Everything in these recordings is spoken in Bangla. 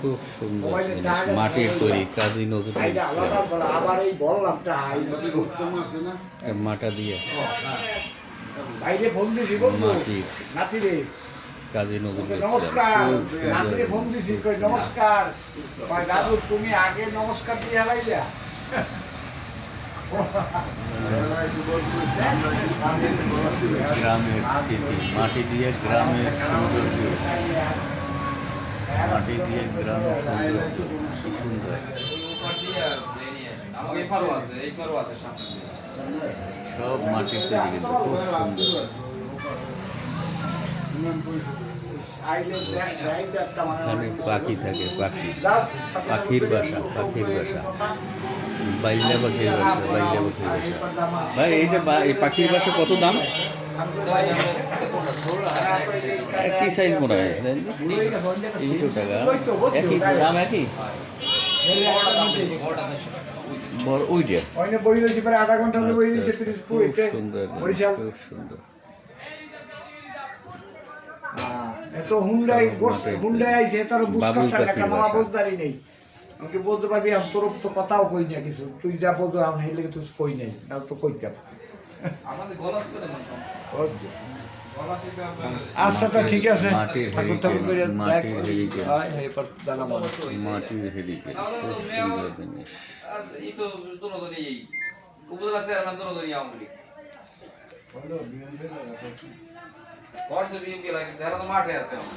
খুব সুন্দর জিনিস মাটির তৈরি কাজী নজরুল ইসলাম। আলাদা বলা, আবার এই বললাম টা আই উত্তম আছে না? মাটা দিয়ে। মাটির কাজী নজরুল ইসলাম। নমস্কার। দাদু তুমি আগে নমস্কার দিয়ে হারাইলা গ্রামের স্মৃতি মাটি দিয়ে গ্রামের সৌন্দর্য। মাটি দিয়ে গ্রামের সৌন্দর্য কি সুন্দর। সব মাটির তৈরি কিন্তু খুব সুন্দর। এখানে পাখি থাকে পাখি। পাখির বাসা পাখির বাসা। বাইলা পাখির বাসা বাইলা পাখির বাসা ভাই এইটা এই পাখির বাসা কত দাম? একই সাইজ মনে হয় তিনশো টাকা। একই দাম একই? বড় ওইটা খুব ফুট সুন্দর খুব সুন্দর। এত হুন্ডাই হুন্ডাই আইছে তোর বুঝতে পাখির মামা বাসা। বুঝদারি নেই আমাকে বলতে পারবি আমি তোর তো কথাও কই না কিছু। তুই যা বলতো আমি হেলে তুই কই নাই না তো কইতাম আচ্ছা তো ঠিক আছে। ঠাকুর ঠাকুর করে মাটির উপজেলা চেয়ারম্যান আওয়ামী লীগ। করছে বিএনপি লাগে যারা তো মাঠে আছে এখন।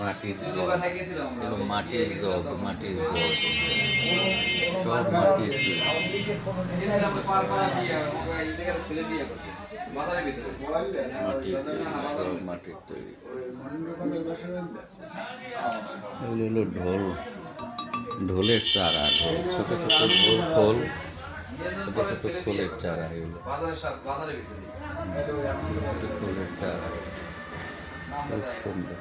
মাটির আমরা। এগুলো মাটির জগ মাটির জগ সব মাটির সব মাটির তৈরি। এগুলো হলো ঢোল। ঢোলের চারা ঢোল। ছোট ছোট ঢোল খোল। ছোট ছোট খোলের চারা এগুলো। ছোট খোলের চারা। খুব সুন্দর।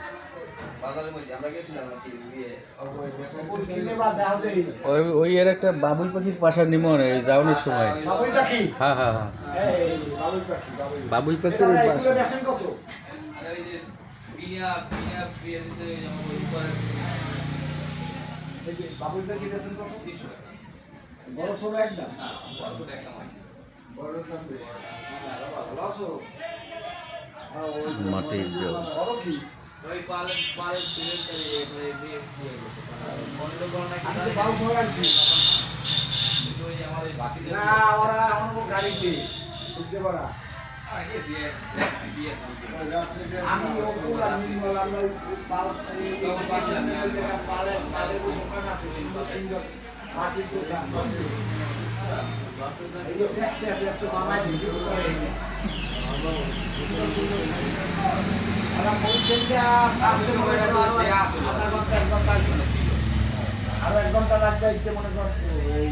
বাজারের মধ্যে আমরা গেছিলাম আর ওই ওই এর একটা বাবুই পাখির পাশা নিমন এই যাওয়ানোর সময়। বাবুই পাখি? হ্যাঁ হ্যাঁ হ্যাঁ। বাবুই পাখি বাবুই বাবুই পাখির এগুলো ওই এগুলো পাশা দেখেন কত? আর ওই যে বিনিয়া বিনিয়া বিয়ে দিছে যেমন ওই উপরে এই যে বাবুই পাখি দেখেন কত? তিনশো টাকা। বড় সড়ো একটা না পাঁচশো টাকা নয় মাটির জল। ওই পালে পালে গেছে? বাবু ভরাইছি ওই আমার ওই বাকি না ওরা আমার গাড়িতে বুঝতে পারা। আমি ওগুলো নির্মল আমরা পাল এই পালে পালে পালে দোকান আছে মাটির দোকান। মনে আরও এক ঘণ্টা লাগবে মনে কর এই